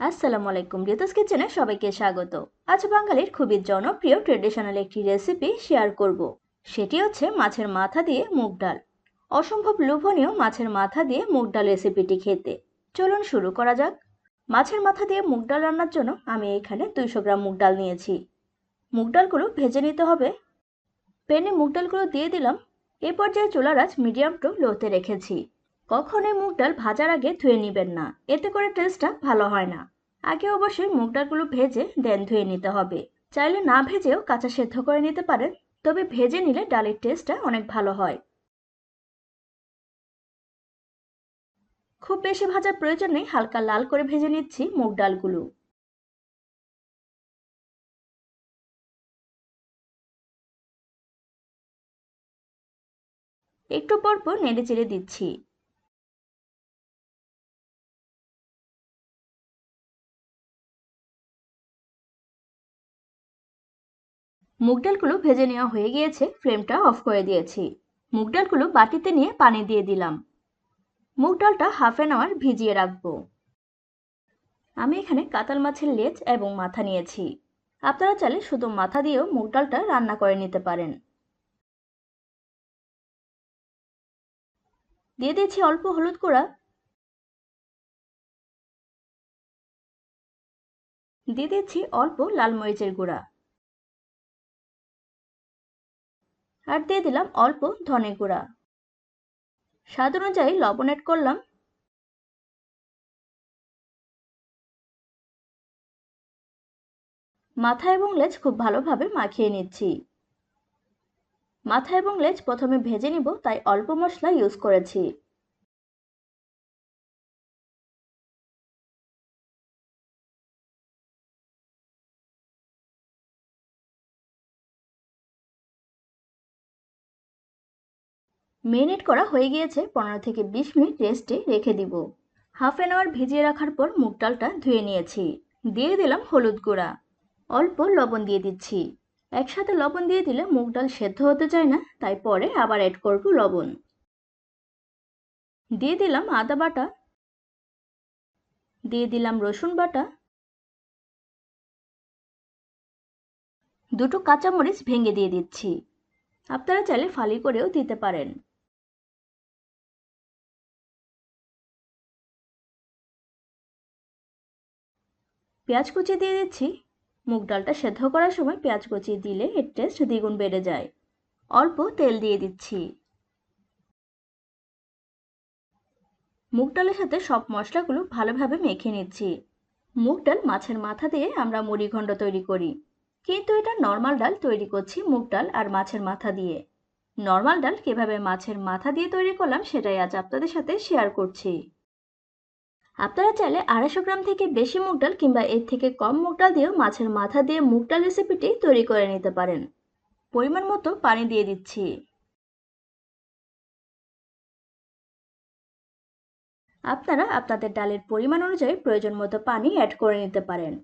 আসসালামু আলাইকুম রিতাস কিচেনে সবাইকে স্বাগত। আজ বাঙালির খুবই জনপ্রিয় ট্রেডিশনাল একটি রেসিপি শেয়ার করব। সেটি হচ্ছে মাছের মাথা দিয়ে মুগ ডাল। অসম্ভব লোভনীয় মাছের মাথা দিয়ে মুগ ডাল রেসিপিটি খেতে। চলুন শুরু করা যাক। মাছের মাথা দিয়ে মুগ ডাল রান্নার জন্য আমি এখানে দুইশো গ্রাম মুগ ডাল নিয়েছি। মুগ ডালগুলো ভেজে নিতে হবে। প্যানে মুগ ডালগুলো দিয়ে দিলাম। এ পর্যায়ে চুলার আঁচ মিডিয়াম টু লোতে রেখেছি। কখনোই মুগ ডাল ভাজার আগে ধুয়ে নেবেন না। এতে করে টেস্টটা ভালো হয় না। আগে অবশ্যই মুগ ডালগুলো ভেজে দেন ধুয়ে নিতে হবে। চাইলে না ভেজেও কাঁচা সেদ্ধ করে নিতে পারেন, তবে ভেজে নিলে ডালের টেস্টটা অনেক ভালো হয়। খুব বেশি ভাজার প্রয়োজন নেই, হালকা লাল করে ভেজে নিচ্ছি মুগ ডালগুলো একটু পর পর নেড়ে চেড়ে দিচ্ছি। মুগ ডালগুলো ভেজে নেওয়া হয়ে গিয়েছে, ফ্লেমটা অফ করে দিয়েছি। মুগ ডালগুলো বাটিতে নিয়ে পানি দিয়ে দিলাম। মুগ ডালটা হাফ অ্যান আওয়ার ভিজিয়ে রাখব। আমি এখানে কাতাল মাছের লেজ এবং মাথা নিয়েছি। আপনারা চাইলে শুধু মাথা দিয়েও মুগ ডালটা রান্না করে নিতে পারেন। দিয়ে দিয়েছি অল্প হলুদ গুঁড়া। দিয়ে দিচ্ছি অল্প লাল মরিচের গুঁড়া। আর দিয়ে দিলাম অল্প ধনে গুঁড়া। স্বাদ অনুযায়ী লবণ অ্যাড করলাম। মাথা এবং লেজ খুব ভালোভাবে মাখিয়ে নিচ্ছি। মাথা এবং লেজ প্রথমে ভেজে নিব, তাই অল্প মশলা ইউজ করেছি। মেরিনেট করা হয়ে গিয়েছে, পনেরো থেকে বিশ মিনিট রেস্টে রেখে দিব। হাফ অ্যান আওয়ার ভিজিয়ে রাখার পর মুগ ডালটা ধুয়ে নিয়েছি। দিয়ে দিলাম হলুদ গুঁড়া। অল্প লবণ দিয়ে দিচ্ছি। একসাথে লবণ দিয়ে দিলে মুগ ডাল সেদ্ধ হতে চায় না, তাই পরে আবার অ্যাড করব লবণ। দিয়ে দিলাম আদা বাটা। দিয়ে দিলাম রসুন বাটা। দুটো কাঁচামরিচ ভেঙে দিয়ে দিচ্ছি। আপনারা চাইলে ফালি করেও দিতে পারেন। পেঁয়াজ কুচি দিয়ে দিচ্ছি। মুগ ডালটা সেদ্ধ করার সময় পেঁয়াজ কুচি দিলে এর টেস্ট দ্বিগুণ বেড়ে যায়। অল্প তেল দিয়ে দিচ্ছি। মুগ ডালের সাথে সব মশলাগুলো ভালোভাবে মেখে নিচ্ছি। মুগ ডাল মাছের মাথা দিয়ে আমরা মুড়িঘণ্ড তৈরি করি। কিন্তু এটা নর্মাল ডাল তৈরি করছি মুগ ডাল আর মাছের মাথা দিয়ে। নর্মাল ডাল কীভাবে মাছের মাথা দিয়ে তৈরি করলাম সেটাই আজ আপনাদের সাথে শেয়ার করছি। আপনারা চাইলে আড়াইশো গ্রাম থেকে বেশি মুগ ডাল কিংবা এর থেকে কম মুগ ডাল দিয়েও মাছের মাথা দিয়ে মুগ ডাল রেসিপিটি তৈরি করে নিতে পারেন। পরিমাণ মতো পানি দিয়ে দিচ্ছি। আপনারা আপনাদের ডালের পরিমাণ অনুযায়ী প্রয়োজন মতো পানি অ্যাড করে নিতে পারেন।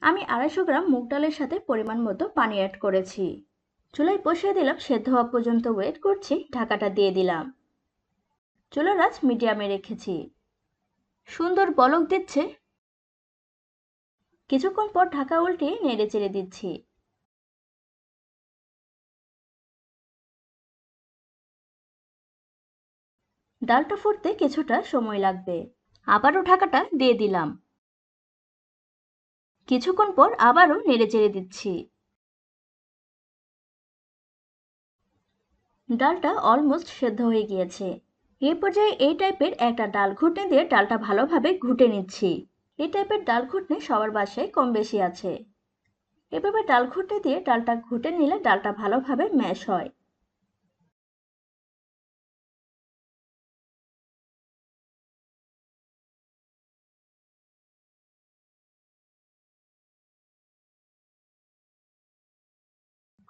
আমি আড়াইশো গ্রাম মুগ ডালের সাথে পরিমাণ মতো পানি অ্যাড করেছি। চুলায় বসিয়ে দিলাম সেদ্ধ হওয়া পর্যন্ত ওয়েট করছি, ঢাকাটা দিয়ে দিলাম। চুলার আঁচ মিডিয়ামে রেখেছি। সুন্দর বলক দিচ্ছে। কিছুক্ষণ পর ঢাকা উল্টে নেড়ে চেড়ে দিচ্ছি। ডালটা ফুটতে কিছুটা সময় লাগবে। আবারও ঢাকাটা দিয়ে দিলাম। কিছুক্ষণ পর আবারও নেড়ে চেড়ে দিচ্ছি। ডালটা অলমোস্ট সেদ্ধ হয়ে গিয়েছে। এই পর্যায়ে এই টাইপের একটা ডাল ঘুটনি দিয়ে ডালটা ভালোভাবে ঘুটে নিচ্ছি। এই টাইপের ডাল ঘুটনি সবার বাসায় কম বেশি আছে। এভাবে ডাল ঘুটনি দিয়ে ডালটা ঘুটে নিলে ডালটা ভালোভাবে ম্যাশ হয়।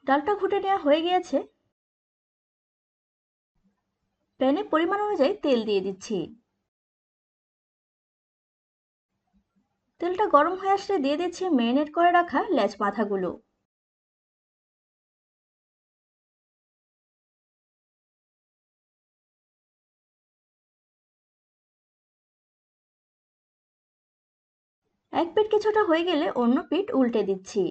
ডালটা ঘুটে নেওয়া হয়ে গিয়েছে। প্যানে পরিমাণ অনুযায়ী তেল দিয়ে দিচ্ছি। তেলটা গরম হয়ে আসলে দিয়ে দিচ্ছি মেরিনেট করে রাখা লেজ মাথাগুলো। এক পিঠ কিছুটা হয়ে গেলে অন্য পিঠ উল্টে দিচ্ছি।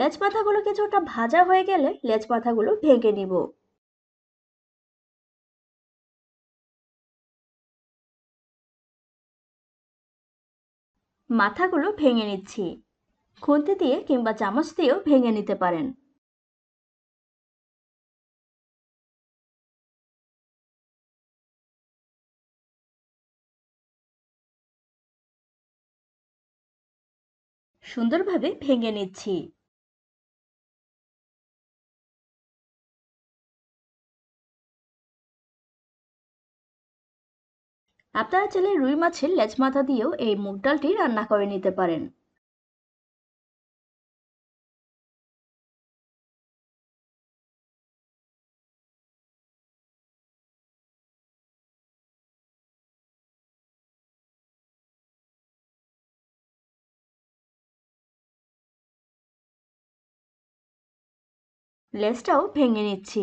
লেজ পাতাগুলো কিছুটা ভাজা হয়ে গেলে লেজ পাতাগুলো ভেঙে নিব। মাথাগুলো ভেঙে নিচ্ছি। খুন্তি দিয়ে কিংবা চামচ দিয়েও ভেঙে নিতে পারেন। সুন্দরভাবে ভেঙে নিচ্ছি। আপনারা চাইলে রুই মাছের লেজ মাথা দিয়েও এই মুগ ডালটি রান্না করে নিতে পারেন। লেজটাও ভেঙে নিচ্ছি।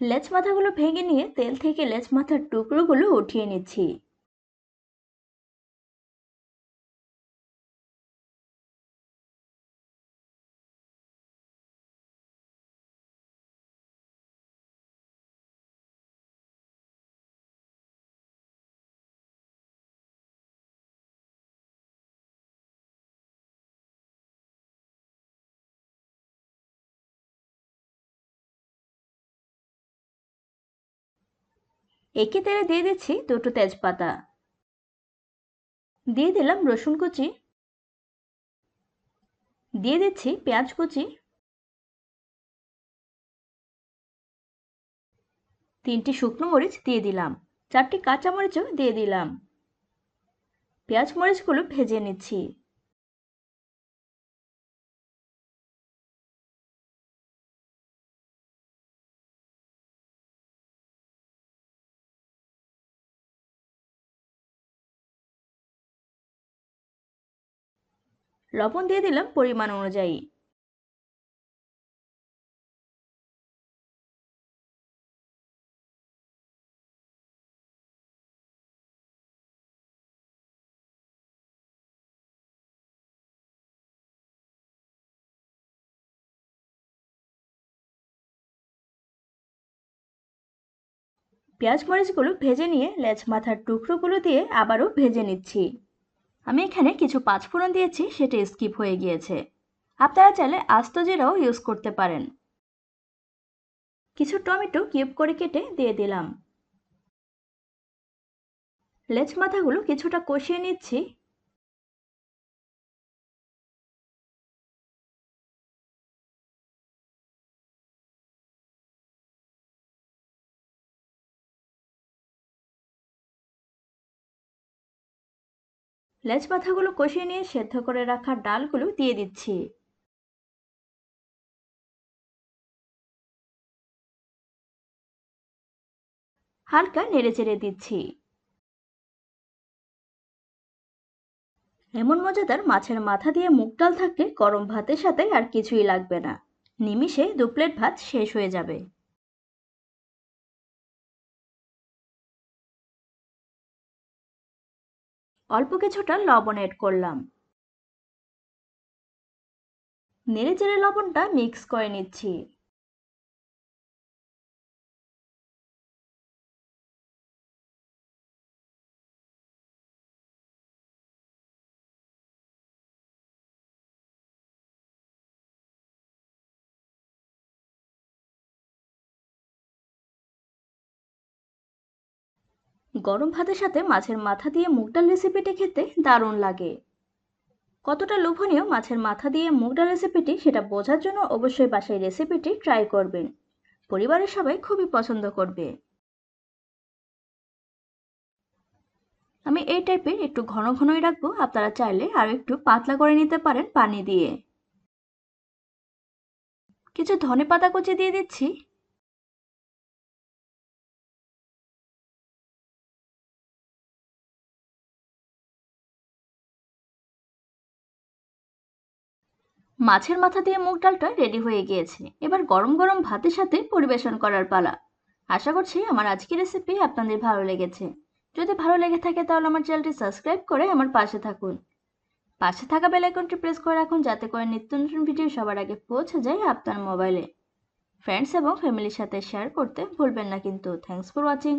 লেজ মাথাগুলো ভেঙে নিয়ে তেল থেকে লেজ মাথার টুকরোগুলো উঠিয়ে নিচ্ছি। একই তেলে দিয়ে দিচ্ছি দুটো তেজপাতা। দিয়ে দিলাম রসুন কুচি। দিয়ে দিচ্ছি পেঁয়াজ কুচি। তিনটি শুকনো মরিচ দিয়ে দিলাম। চারটি কাঁচা মরিচও দিয়ে দিলাম। পেঁয়াজ মরিচগুলো ভেজে নিচ্ছি। লবণ দিয়ে দিলাম পরিমাণ অনুযায়ী। পেঁয়াজ মরিচগুলো ভেজে নিয়ে লেজ মাথার টুকরোগুলো দিয়ে আবারও ভেজে নিচ্ছি। আমি এখানে কিছু পাঁচফোড়ন দিয়েছি, সেটা স্কিপ হয়ে গিয়েছে। আপনারা চাইলে আস্ত জিরাও ইউজ করতে পারেন। কিছু টমেটো কিউব করে কেটে দিয়ে দিলাম। লেচ মাথাগুলো কিছুটা কষিয়ে নিচ্ছি। লেজ পাতাগুলো কষিয়ে নিয়ে সেদ্ধ করে রাখা ডালগুলো দিয়ে দিচ্ছি। হালকা নেড়ে চেড়ে দিচ্ছি। এমন মজাদার মাছের মাথা দিয়ে মুগ ডাল থাকলে গরম ভাতের সাথে আর কিছুই লাগবে না। নিমিষে দু প্লেট ভাত শেষ হয়ে যাবে। অল্প কিছুটা লবণ এড করলাম। নেড়ে চেড়ে লবণটা মিক্স করে নিচ্ছি। গরম ভাতের সাথে মাছের মাথা দিয়ে মুগ ডাল রেসিপিটি খেতে দারুণ লাগে। কতটা লোভনীয় মাছের মাথা দিয়ে মুগ ডাল রেসিপিটি সেটা বোঝার জন্য অবশ্যই বাসায় রেসিপিটি ট্রাই করবেন। পরিবারের সবাই খুবই পছন্দ করবে। আমি এই টাইপের একটু ঘন ঘনই রাখব, আপনারা চাইলে আর একটু পাতলা করে নিতে পারেন পানি দিয়ে। কিছু ধনে পাতা কুচি দিয়ে দিচ্ছি। মাছের মাথা দিয়ে মুগ ডালটা রেডি হয়ে গিয়েছে। এবার গরম গরম ভাতের সাথে পরিবেশন করার পালা। আশা করছি আমার আজকের রেসিপি আপনাদের ভালো লেগেছে। যদি ভালো লেগে থাকে তাহলে আমার চ্যানেলটি সাবস্ক্রাইব করে আমার পাশে থাকুন। পাশে থাকা বেল আইকনটি প্রেস করে রাখুন যাতে করে নিত্য নতুন ভিডিও সবার আগে পৌঁছে যায় আপনার মোবাইলে ফ্রেন্ডস এবং ফ্যামিলির সাথে শেয়ার করতে ভুলবেন না কিন্তু। Thanks for watching